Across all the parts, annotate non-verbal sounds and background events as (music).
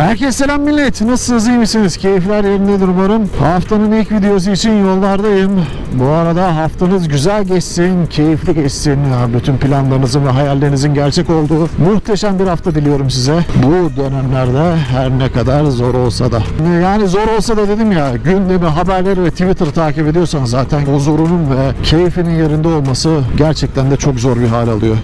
Herkese selam millet. Nasılsınız iyi misiniz? Keyifler yerindedir umarım. Haftanın ilk videosu için yollardayım. Bu arada haftanız güzel geçsin, keyifli geçsin. Ya, bütün planlarınızın ve hayallerinizin gerçek olduğu muhteşem bir hafta diliyorum size. Bu dönemlerde her ne kadar zor olsa da. Yani zor olsa da dedim ya gündemi, haberleri ve Twitter takip ediyorsanız zaten huzurunun ve keyfinin yerinde olması gerçekten de çok zor bir hal alıyor.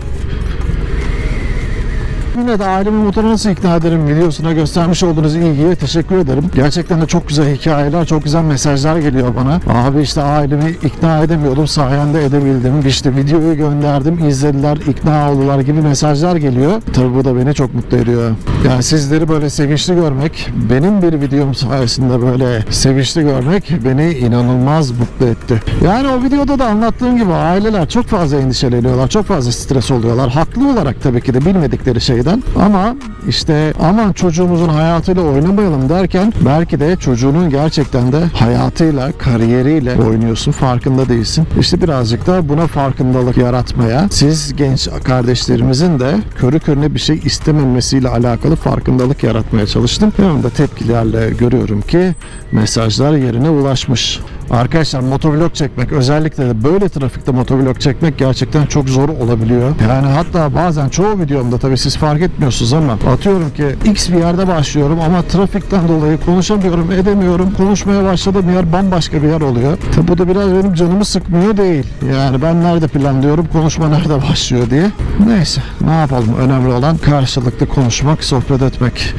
Yine de ailemi motora nasıl ikna ederim videosuna göstermiş olduğunuz ilgiye teşekkür ederim. Gerçekten de çok güzel hikayeler, çok güzel mesajlar geliyor bana. Abi işte ailemi ikna edemiyordum, sayende edebildim. İşte videoyu gönderdim, izlediler, ikna oldular gibi mesajlar geliyor. Tabii bu da beni çok mutlu ediyor. Yani sizleri böyle sevinçli görmek, benim bir videom sayesinde böyle sevinçli görmek beni inanılmaz mutlu etti. Yani o videoda da anlattığım gibi aileler çok fazla endişeleniyorlar, çok fazla stres oluyorlar. Haklı olarak tabii ki de bilmedikleri şeyden. Ama işte aman çocuğumuzun hayatıyla oynamayalım derken belki de çocuğunun gerçekten de hayatıyla, kariyeriyle oynuyorsun farkında değilsin. İşte birazcık da buna farkındalık yaratmaya, siz genç kardeşlerimizin de körü körüne bir şey istememesiyle alakalı farkındalık yaratmaya çalıştım. Yanımda tepkilerle görüyorum ki mesajlar yerine ulaşmış. Arkadaşlar motovlog çekmek özellikle de böyle trafikte motovlog çekmek gerçekten çok zor olabiliyor. Yani hatta bazen çoğu videomda tabii siz fark etmiyorsunuz ama atıyorum ki X bir yerde başlıyorum ama trafikten dolayı konuşamıyorum, edemiyorum. Konuşmaya başladığım yer bambaşka bir yer oluyor. Tabi bu da biraz benim canımı sıkmıyor değil. Yani ben nerede planlıyorum, konuşma nerede başlıyor diye. Neyse ne yapalım önemli olan karşılıklı konuşmak, sohbet etmek.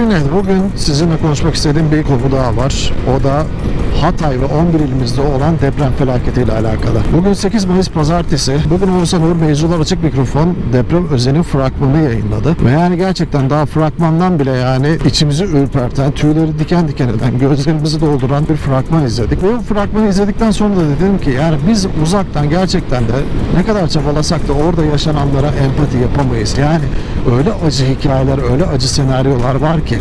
Yine bugün sizinle konuşmak istediğim bir konu daha var. O da Hatay ve 11 ilimizde olan deprem felaketiyle alakalı. Bugün 8 Mayıs Pazartesi. Bugün Oğuzhan Uğur Mevzular Açık Mikrofon deprem özenin fragmanı yayınladı. Ve yani gerçekten daha fragmandan bile yani içimizi ürperten, tüyleri diken diken eden, gözlerimizi dolduran bir fragman izledik. Bu fragmanı izledikten sonra da dedim ki yani biz uzaktan gerçekten de ne kadar çabalasak da orada yaşananlara empati yapamayız. Yani öyle acı hikayeler, öyle acı senaryolar var ki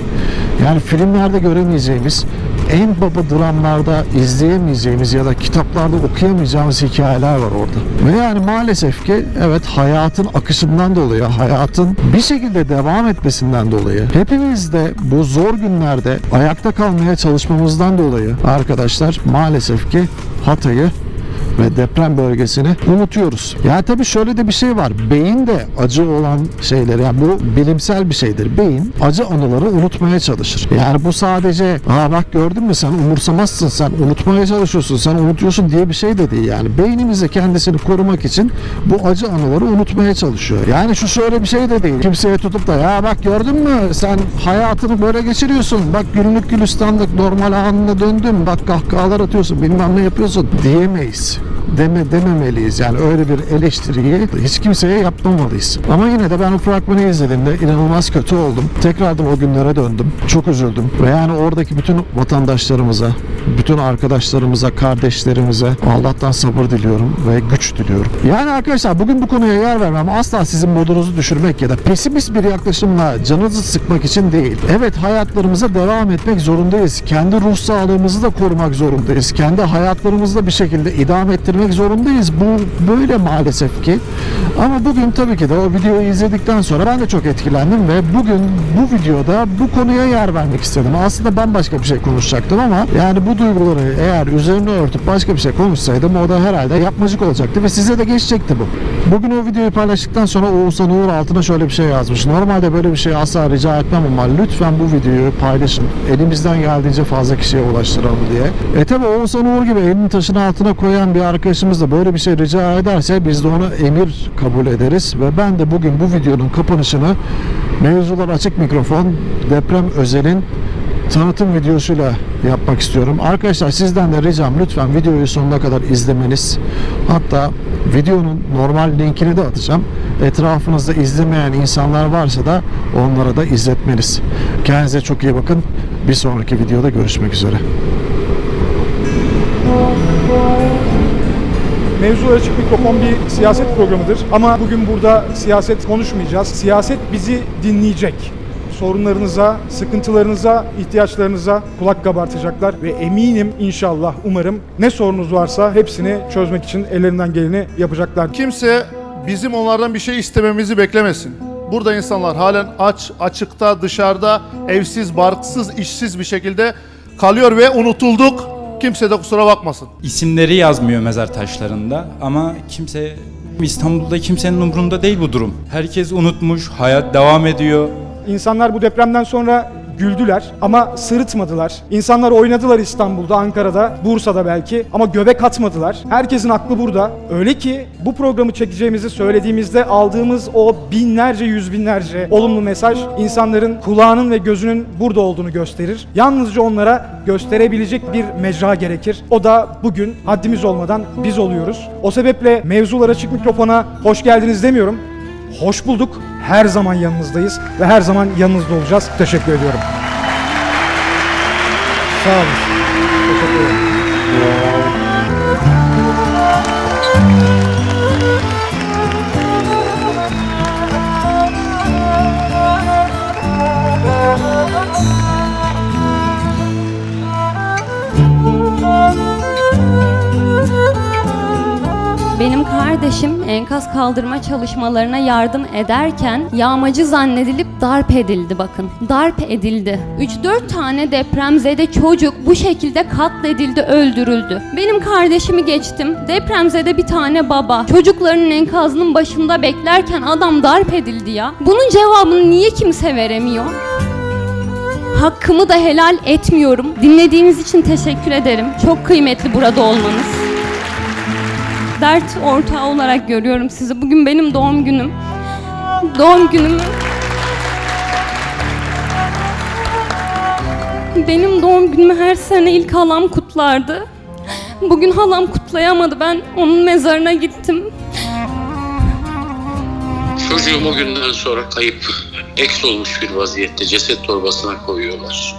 yani filmlerde göremeyeceğimiz en baba dramlarda izleyemeyeceğimiz ya da kitaplarda okuyamayacağımız hikayeler var orada. Ve yani maalesef ki evet hayatın akışından dolayı, hayatın bir şekilde devam etmesinden dolayı hepimiz de bu zor günlerde ayakta kalmaya çalışmamızdan dolayı arkadaşlar maalesef ki Hatay'ı ve deprem bölgesini unutuyoruz. Ya tabii şöyle de bir şey var. Beyin de acı olan şeyler yani bu bilimsel bir şeydir. Beyin acı anıları unutmaya çalışır. Yani bu sadece aa bak gördün mü sen umursamazsın sen unutmaya çalışıyorsun sen unutuyorsun diye bir şey de değil yani. Beynimiz de kendisini korumak için bu acı anıları unutmaya çalışıyor. Yani şu şöyle bir şey de değil. Kimseye tutup da ya bak gördün mü sen hayatını böyle geçiriyorsun. Bak günlük gülistanlık normal anına döndün. Bak kahkahalar atıyorsun bilmem ne yapıyorsun diyemeyiz deme dememeliyiz. Yani öyle bir eleştiriyi hiç kimseye yapmamalıyız. Ama yine de ben o fragmanı izlediğimde inanılmaz kötü oldum. Tekrardan o günlere döndüm. Çok üzüldüm. Ve yani oradaki bütün vatandaşlarımıza, bütün arkadaşlarımıza, kardeşlerimize Allah'tan sabır diliyorum ve güç diliyorum. Yani arkadaşlar bugün bu konuya yer vermem asla sizin modunuzu düşürmek ya da pesimist bir yaklaşımla canınızı sıkmak için değil. Evet hayatlarımıza devam etmek zorundayız. Kendi ruh sağlığımızı da korumak zorundayız. Kendi hayatlarımızı da bir şekilde idame ettirmek zorundayız. Bu böyle maalesef ki. Ama bugün tabii ki de o videoyu izledikten sonra ben de çok etkilendim ve bugün bu videoda bu konuya yer vermek istedim. Aslında bambaşka bir şey konuşacaktım ama yani bu duyguları eğer üzerine örtüp başka bir şey konuşsaydım o da herhalde yapmacık olacaktı ve size de geçecekti bu. Bugün o videoyu paylaştıktan sonra Oğuzhan Uğur altına şöyle bir şey yazmış. Normalde böyle bir şey asla rica etmem ama lütfen bu videoyu paylaşın. Elimizden geldiğince fazla kişiye ulaştıralım diye. E tabi Oğuzhan Uğur gibi elini taşın altına koyan bir arkadaşımız da böyle bir şey rica ederse biz de ona emir kabul ederiz ve ben de bugün bu videonun kapanışını mevzular açık mikrofon deprem özelin tanıtım videosuyla yapmak istiyorum. Arkadaşlar sizden de ricam lütfen videoyu sonuna kadar izlemeniz. Hatta videonun normal linkini de atacağım. Etrafınızda izlemeyen insanlar varsa da onlara da izletmeniz. Kendinize çok iyi bakın. Bir sonraki videoda görüşmek üzere. Mevzu Açık Mikrofon bir siyaset programıdır. Ama bugün burada siyaset konuşmayacağız. Siyaset bizi dinleyecek. Sorunlarınıza, sıkıntılarınıza, ihtiyaçlarınıza kulak kabartacaklar ve eminim inşallah umarım ne sorunuz varsa hepsini çözmek için ellerinden geleni yapacaklar. Kimse bizim onlardan bir şey istememizi beklemesin. Burada insanlar halen aç, açıkta, dışarıda, evsiz, barksız, işsiz bir şekilde kalıyor ve unutulduk. Kimse de kusura bakmasın. İsimleri yazmıyor mezar taşlarında ama kimse İstanbul'da kimsenin umurunda değil bu durum. Herkes unutmuş, hayat devam ediyor. İnsanlar bu depremden sonra güldüler ama sırıtmadılar. İnsanlar oynadılar İstanbul'da, Ankara'da, Bursa'da belki ama göbek atmadılar. Herkesin aklı burada. Öyle ki bu programı çekeceğimizi söylediğimizde aldığımız o binlerce, yüz binlerce olumlu mesaj insanların kulağının ve gözünün burada olduğunu gösterir. Yalnızca onlara gösterebilecek bir mecra gerekir. O da bugün haddimiz olmadan biz oluyoruz. O sebeple mevzular açık mikrofona hoş geldiniz demiyorum. Hoş bulduk. Her zaman yanınızdayız ve her zaman yanınızda olacağız. Teşekkür ediyorum. Sağ olun. Teşekkür ederim. Benim kardeşim enkaz kaldırma çalışmalarına yardım ederken yağmacı zannedilip darp edildi bakın. Darp edildi. 3-4 tane depremzede çocuk bu şekilde katledildi, öldürüldü. Benim kardeşimi geçtim. Depremzede bir tane baba çocuklarının enkazının başında beklerken adam darp edildi ya. Bunun cevabını niye kimse veremiyor? Hakkımı da helal etmiyorum. Dinlediğiniz için teşekkür ederim. Çok kıymetli burada olmanız dert ortağı olarak görüyorum sizi. Bugün benim doğum günüm. Doğum günümü Benim doğum günümü her sene ilk halam kutlardı. Bugün halam kutlayamadı. Ben onun mezarına gittim. Çocuğum o günden sonra kayıp, eks olmuş bir vaziyette ceset torbasına koyuyorlar.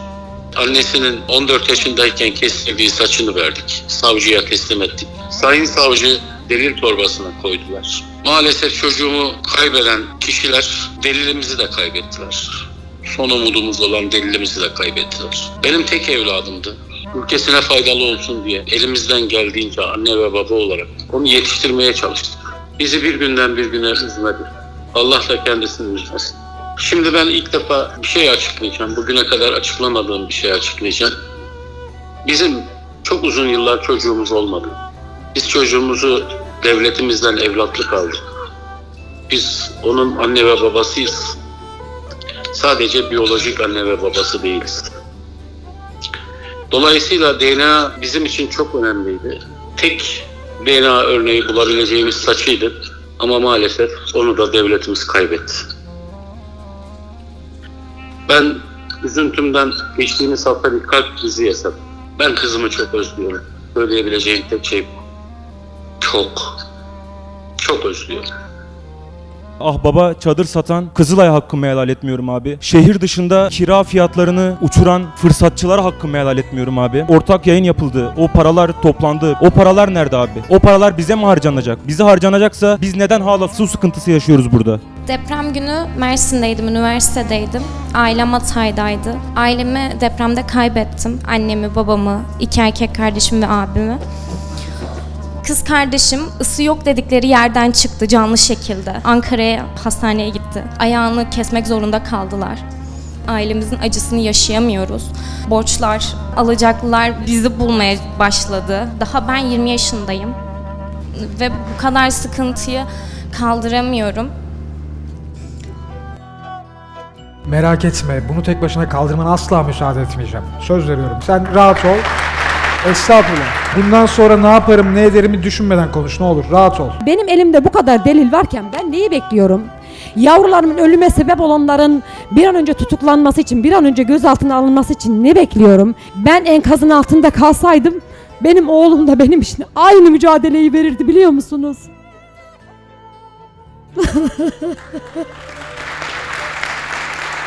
Annesinin 14 yaşındayken kestirdiği saçını verdik. Savcıya teslim ettik. Sayın savcı delil torbasına koydular. Maalesef çocuğumu kaybeden kişiler delilimizi de kaybettiler. Son umudumuz olan delilimizi de kaybettiler. Benim tek evladımdı. Ülkesine faydalı olsun diye elimizden geldiğince anne ve baba olarak onu yetiştirmeye çalıştık. Bizi bir günden bir güne üzmedi. Allah da kendisini üzmesin. Şimdi ben ilk defa bir şey açıklayacağım. Bugüne kadar açıklamadığım bir şey açıklayacağım. Bizim çok uzun yıllar çocuğumuz olmadı. Biz çocuğumuzu devletimizden evlatlık aldık. Biz onun anne ve babasıyız. Sadece biyolojik anne ve babası değiliz. Dolayısıyla DNA bizim için çok önemliydi. Tek DNA örneği bulabileceğimiz saçıydı. Ama maalesef onu da devletimiz kaybetti. Ben üzüntümden geçtiğimiz hafta bir kalp krizi yaşadım. Ben kızımı çok özlüyorum. Söyleyebileceğim tek şey bu. Çok, çok özlüyorum. Ah baba çadır satan Kızılay hakkımı helal etmiyorum abi. Şehir dışında kira fiyatlarını uçuran fırsatçılara hakkımı helal etmiyorum abi. Ortak yayın yapıldı. O paralar toplandı. O paralar nerede abi? O paralar bize mi harcanacak? Bize harcanacaksa biz neden hala su sıkıntısı yaşıyoruz burada? Deprem günü Mersin'deydim, üniversitedeydim. Ailem Hatay'daydı. Ailemi depremde kaybettim. Annemi, babamı, iki erkek kardeşim ve abimi. Kız kardeşim ısı yok dedikleri yerden çıktı canlı şekilde. Ankara'ya hastaneye gitti. Ayağını kesmek zorunda kaldılar. Ailemizin acısını yaşayamıyoruz. Borçlar, alacaklılar bizi bulmaya başladı. Daha ben 20 yaşındayım. Ve bu kadar sıkıntıyı kaldıramıyorum. Merak etme. Bunu tek başına kaldırmana asla müsaade etmeyeceğim. Söz veriyorum. Sen rahat ol. Estağfurullah. Bundan sonra ne yaparım, ne ederimi düşünmeden konuş ne olur. Rahat ol. Benim elimde bu kadar delil varken ben neyi bekliyorum? Yavrularımın ölüme sebep olanların bir an önce tutuklanması için, bir an önce gözaltına alınması için ne bekliyorum? Ben enkazın altında kalsaydım benim oğlum da benim için aynı mücadeleyi verirdi biliyor musunuz? (laughs)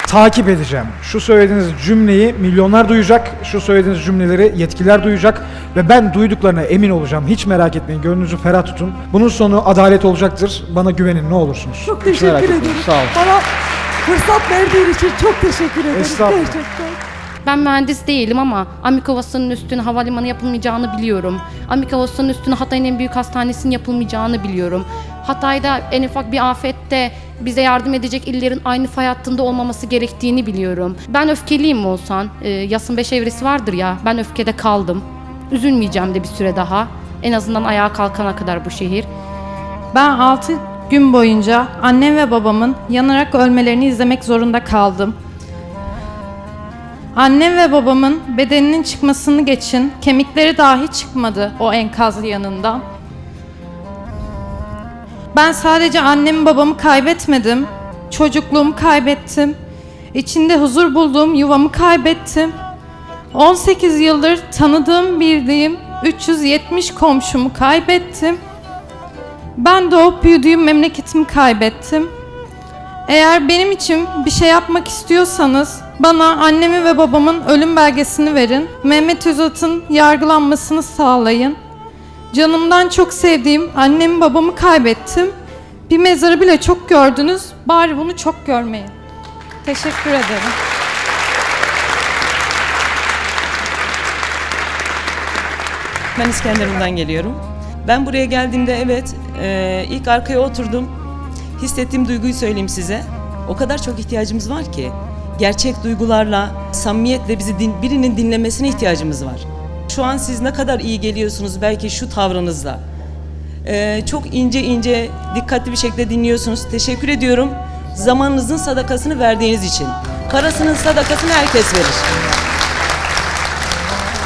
Takip edeceğim. Şu söylediğiniz cümleyi milyonlar duyacak. Şu söylediğiniz cümleleri yetkililer duyacak. Ve ben duyduklarına emin olacağım. Hiç merak etmeyin. Gönlünüzü ferah tutun. Bunun sonu adalet olacaktır. Bana güvenin ne olursunuz. Çok Hiç teşekkür merak etmeyin. ederim. Sağ olun. Bana fırsat verdiğin için çok teşekkür ederim. Estağfurullah. Gerçekten. Ben mühendis değilim ama Amikovası'nın üstüne havalimanı yapılmayacağını biliyorum. Amikovası'nın üstüne Hatay'ın en büyük hastanesinin yapılmayacağını biliyorum. Hatay'da en ufak bir afette bize yardım edecek illerin aynı fay hattında olmaması gerektiğini biliyorum. Ben öfkeliyim olsan, e, yasın beş evresi vardır ya, ben öfkede kaldım. Üzülmeyeceğim de bir süre daha. En azından ayağa kalkana kadar bu şehir. Ben 6 gün boyunca annem ve babamın yanarak ölmelerini izlemek zorunda kaldım. Annem ve babamın bedeninin çıkmasını geçin, kemikleri dahi çıkmadı o enkaz yanından. Ben sadece annemi babamı kaybetmedim, çocukluğumu kaybettim. İçinde huzur bulduğum yuvamı kaybettim. 18 yıldır tanıdığım, bildiğim 370 komşumu kaybettim. Ben doğup büyüdüğüm memleketimi kaybettim. Eğer benim için bir şey yapmak istiyorsanız bana annemi ve babamın ölüm belgesini verin. Mehmet Özat'ın yargılanmasını sağlayın. Canımdan çok sevdiğim annemi babamı kaybettim. Bir mezarı bile çok gördünüz. Bari bunu çok görmeyin. Teşekkür ederim. Ben İskenderun'dan geliyorum. Ben buraya geldiğimde evet e, ilk arkaya oturdum. Hissettiğim duyguyu söyleyeyim size. O kadar çok ihtiyacımız var ki. Gerçek duygularla, samimiyetle bizi din, birinin dinlemesine ihtiyacımız var. Şu an siz ne kadar iyi geliyorsunuz belki şu tavrınızla. E, çok ince ince, dikkatli bir şekilde dinliyorsunuz. Teşekkür ediyorum. Zamanınızın sadakasını verdiğiniz için. Parasının sadakasını herkes verir.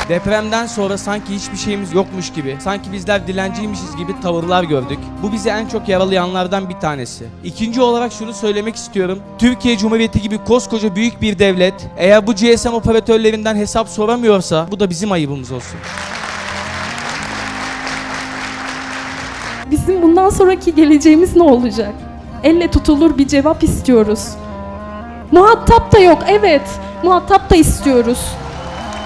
Depremden sonra sanki hiçbir şeyimiz yokmuş gibi, sanki bizler dilenciymişiz gibi tavırlar gördük. Bu bizi en çok yaralayanlardan bir tanesi. İkinci olarak şunu söylemek istiyorum. Türkiye Cumhuriyeti gibi koskoca büyük bir devlet eğer bu GSM operatörlerinden hesap soramıyorsa bu da bizim ayıbımız olsun. Bizim bundan sonraki geleceğimiz ne olacak? Elle tutulur bir cevap istiyoruz. Muhatap da yok, evet. Muhatap da istiyoruz.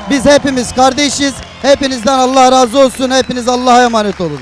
Biz hepimiz kardeşiz. Hepinizden Allah razı olsun. Hepiniz Allah'a emanet olun.